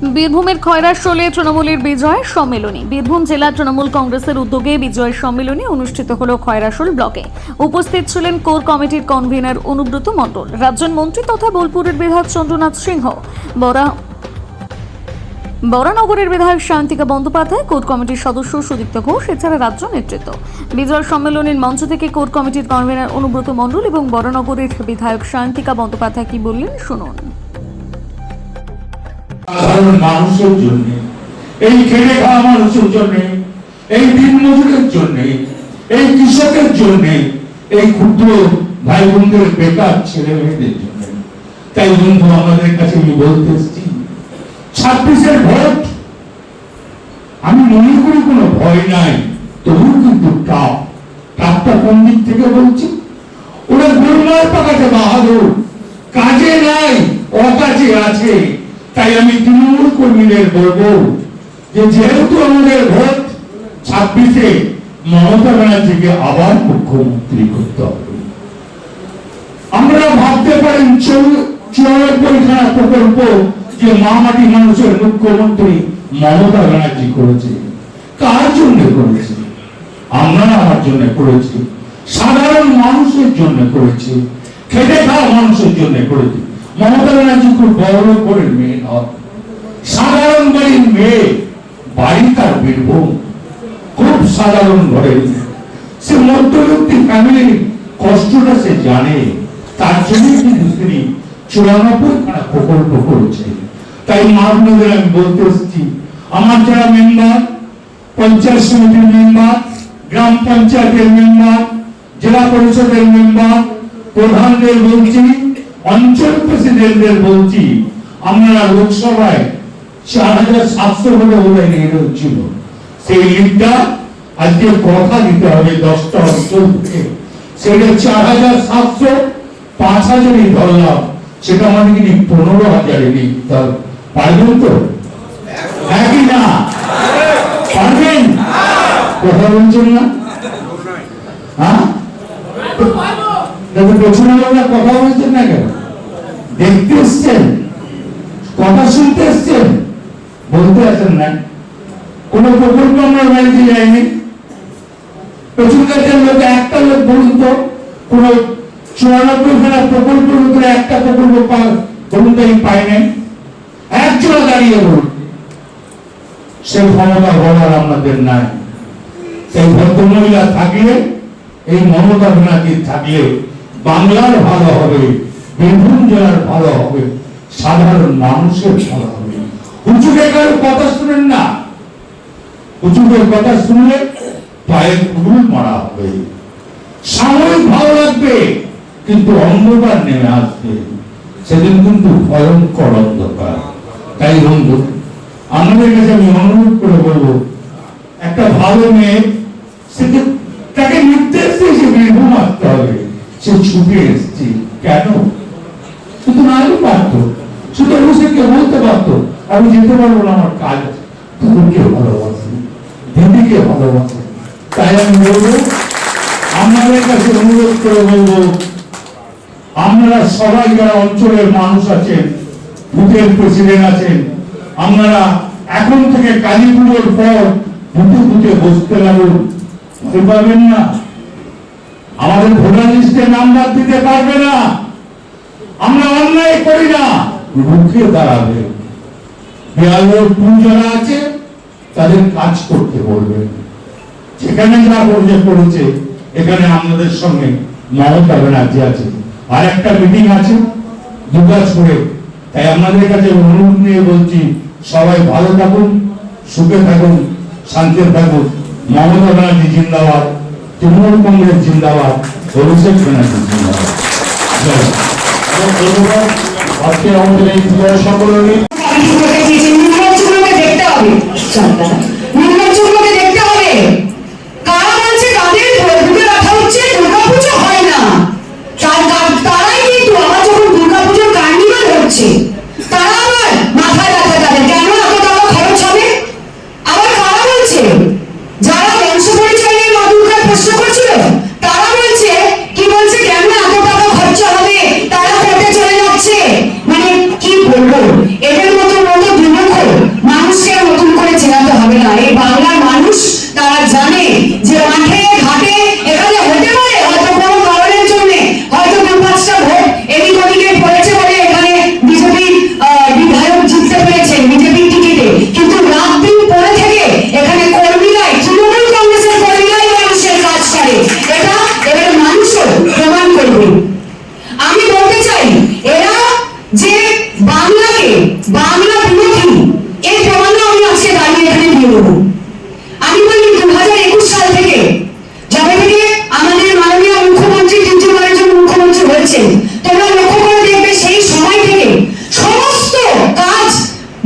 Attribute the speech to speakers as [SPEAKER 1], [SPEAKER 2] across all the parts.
[SPEAKER 1] বীরভূমের খয়রাশোলে তৃণমূলের বিজয় সম্মেলনী। বীরভূম জেলা তৃণমূল কংগ্রেসের উদ্যোগে বিজয় সম্মেলনী অনুষ্ঠিত হল খয়রাশোল ব্লকে। উপস্থিত ছিলেন কোর কমিটির কনভেনার অনুব্রত মণ্ডল, রাজ্যের মন্ত্রী তথা বোলপুরের বিধায়ক চন্দ্রনাথ সিংহ, বরা বরানগরের বিধায়ক শান্তিকা বন্দ্যোপাধ্যায়, কোর কমিটির সদস্য সুদীপ্ত ঘোষ, এছাড়া রাজ্য নেতৃত্ব। বিজয় সম্মেলনের মঞ্চ থেকে কোর কমিটির কনভেনার অনুব্রত মণ্ডল এবং বরানগরের বিধায়ক শান্তিকা বন্দ্যোপাধ্যায় কি বললেন, শুনুন।
[SPEAKER 2] সাধারণ মানুষের জন্য, এই খেটে খাওয়া মানুষের জন্য, এই দিন মজুরের জন্য, এই কৃষকের জন্য, এই ক্ষুদ্র ভাই বোনদের বেকার ছেলে মেয়েদের জন্য। তাই বন্ধু, আমাদের কাছে আমি বলতে এসেছি, ছাব্বিশের ভোট, আমি মনে করি কোনো ভয় নাই, তবুও কিন্তু টাপ টাপটা কোন দিক থেকে বলছি? ওরা গোলমাল পাকাতে বাহাদুর, কাজে নাই, অকাজে আছে। তাই আমি তৃণমূল কর্মীদের বলব যে যেহেতু আমাদের ভোট ছাব্বিশে মমতা ব্যানার্জিকে আবার মুখ্যমন্ত্রী করতে আমরা ভাবতে পারেন চুয়ানব্বই খানা প্রকল্প যে মামাটি মানুষের মুখ্যমন্ত্রী মমতা ব্যানার্জি করেছে, কার জন্য করেছে? আমরা আমার জন্য করেছি, সাধারণ মানুষের জন্য করেছি, খেটে খাওয়া মানুষের জন্য করেছি। মমতা ব্যানার্জি খুব বড় করে মেয়ে সাধারণ বাড়ির মেয়ে বাড়ি বীরভূম। খুব সাধারণ ঘরের সে মধ্যবিত্ত ফ্যামিলির কষ্টটা সে জানে। তার জন্য কিন্তু তিনি চুরানব্বই খানা প্রকল্প করেছে তাই মাননীয়দের আমি বলতে এসেছি, আমার যারা মেম্বার পঞ্চায়েত সমিতির মেম্বার গ্রাম পঞ্চায়েতের মেম্বার জেলা পরিষদের মেম্বার প্রধানদের বলছি, অঞ্চল প্রেসিডেন্টদের বলছি আমরা লোকসভায় চার হাজার সাতশো ভোটে বোধহয় নির্ণয় ছিল সেই লিডটা আজকে কথা দিতে হবে দশটা অঞ্চল সেটা চার হাজার সাতশো পাঁচ হাজারই ধরলাম। সেটা আমাদের কিন্তু পনেরো হাজারে নিতে পারবেন তো? একই না? পারবেন? কথা বলছেন না? হ্যাঁ? পেছনে কথা বলছেন না কেন? দেখতে এসছেন? কথা শুনতে এসছেন বলতে আসেন না কোন প্রকল্প আমরা বাড়িতে যাইনি। পেছনকার লোক, একটা লোক বলুন কোন চুরানব্বই খানা প্রকল্পের ভিতরে একটা প্রকল্প বলুন তো পাই নাই। একজন দাঁড়িয়ে বলুন। সে ক্ষমতা বলার আমাদের নাই। এই ভদ্রমহিলা থাকলে, এই মমতা ব্যানার্জি থাকলে, বাংলার ভালো হবে, বীরভূম জেলার ভালো হবে। সাধারণ মানুষের ভালো হবে হুজুরের কথা শুনেন না। হুজুরের কথা শুনলে পায়ে কুড়ুল মারা হবে। সাময়িক ভালো লাগবে, কিন্তু অন্ধকার নেমে আসবে। সেদিন কিন্তু ভয়ঙ্কর অন্ধকার। তাই বন্ধু, আমাদের কাছে আমি অনুরোধ করে বলব, একটা ভালো মেয়ে সেকে তাকে নির্দেশ দিয়েছে বীরভূম আসতে হবে। সে ছুটে এসছে। কেন? শুধু নারী পারতো বলতে পারতো আমি যেতে পারব না আমার কাজ। তোদেরকে ভালোবাসি দিদিকে ভালোবাসি। তাই আমি বলব, আপনাদের কাছে অনুরোধ করে বলব, আপনারা সবাই যারা অঞ্চলের মানুষ আছেন প্রেসিডেন্ট আছেন, আপনারা এখন থেকে কালী পর বসতে লাগুন। ভয় পাবেন না। আমাদের ভোটার লিস্টে নাম্বার দিতে পারবে না। আমরা অন্যায় করি না। রুখে দাঁড়াবে বিয়াল্লোর টুল যারা আছে, তাদের কাজ করতে বলবেন যেখানে যা করছে করেছে, এখানে আমাদের সঙ্গে মমতা ব্যানার্জি আছে। আর একটা মিটিং আছে দুর্গাছড়ে তাই আপনাদের কাছে অনুরোধ নিয়ে বলছি, সবাই ভালো থাকুন, সুখে থাকুন, শান্তিতে থাকুন। মমতা ব্যানার্জি জিন্দাবাদ, তৃণমূল কংগ্রেস জিন্দাবাদ অভিষেক ব্যানার্জি জিন্দাবাদ।
[SPEAKER 3] ধন্যবাদ। আজকে আমাদের এই বিজয় সম্মেলনী
[SPEAKER 4] দেখতে হবে।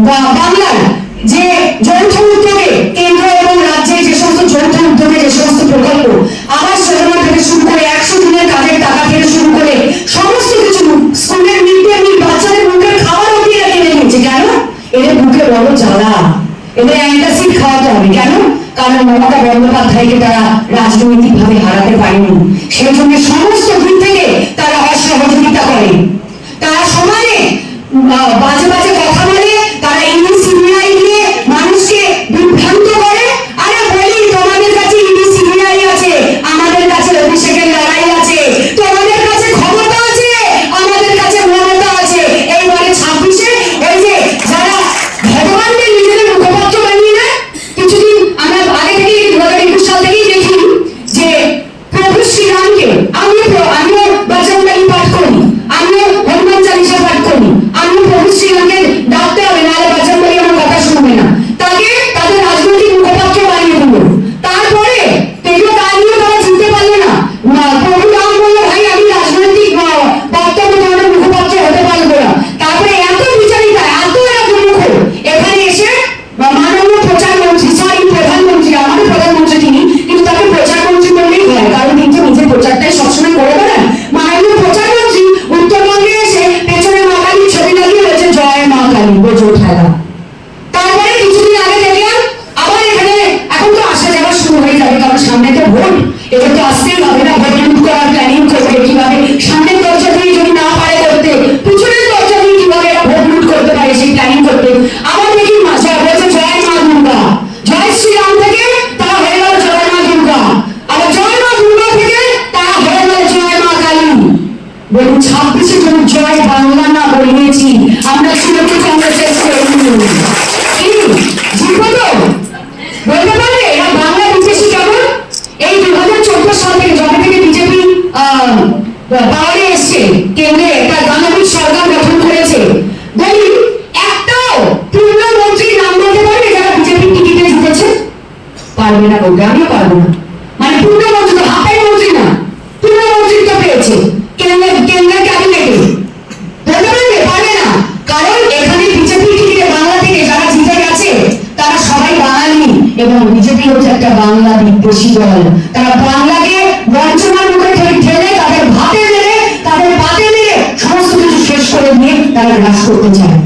[SPEAKER 4] বাংলার যে যৌথ উদ্যোগে কেন্দ্র এবং রাজ্যে যে সমস্ত যৌথ উদ্যোগে যে সমস্ত প্রকল্প আবাস যোজনা থেকে শুরু করে একশো দিনের কাজের টাকা থেকে শুরু করে সমস্ত কিছু স্কুলের মিড ডে মিল বাচ্চাদের মুখের খাবার অব্দি এরা কিনে কেন? এদের মুখে বড় জ্বালা। এদের অ্যান্টাসিড খাওয়াতে হবে। কেন? কারণ মমতা বন্দ্যোপাধ্যায়কে তারা রাজনৈতিক ভাবে হারাতে পারেনি। সেই জন্য সমস্ত দিক থেকে তারা অসহযোগিতা করে। তারা সমানে বাজে বাজে আমরা শিলকে কংগ্রেসের ছেলে জিতবো তো বলতে পারে এরা এই দু হাজার চোদ্দ সাল থেকে যখন থেকে বিজেপি পাওয়ারে এসছে, কেন্দ্রে তার বাঙালির সরকার গঠন করেছে, বলি একটাও পূর্ণমন্ত্রীর নাম বলতে পারবে যারা বিজেপির টিকিটে জিতেছে? পারবে না বলতে, আমিও পারব না। বেশি দল তারা বাংলাকে বঞ্চনার মুখে ঠেলে তাদের ভাতে মেরে তাদের পাতে মেরে সমস্ত কিছু শেষ করে দিয়ে তারা হ্রাস করতে চায়।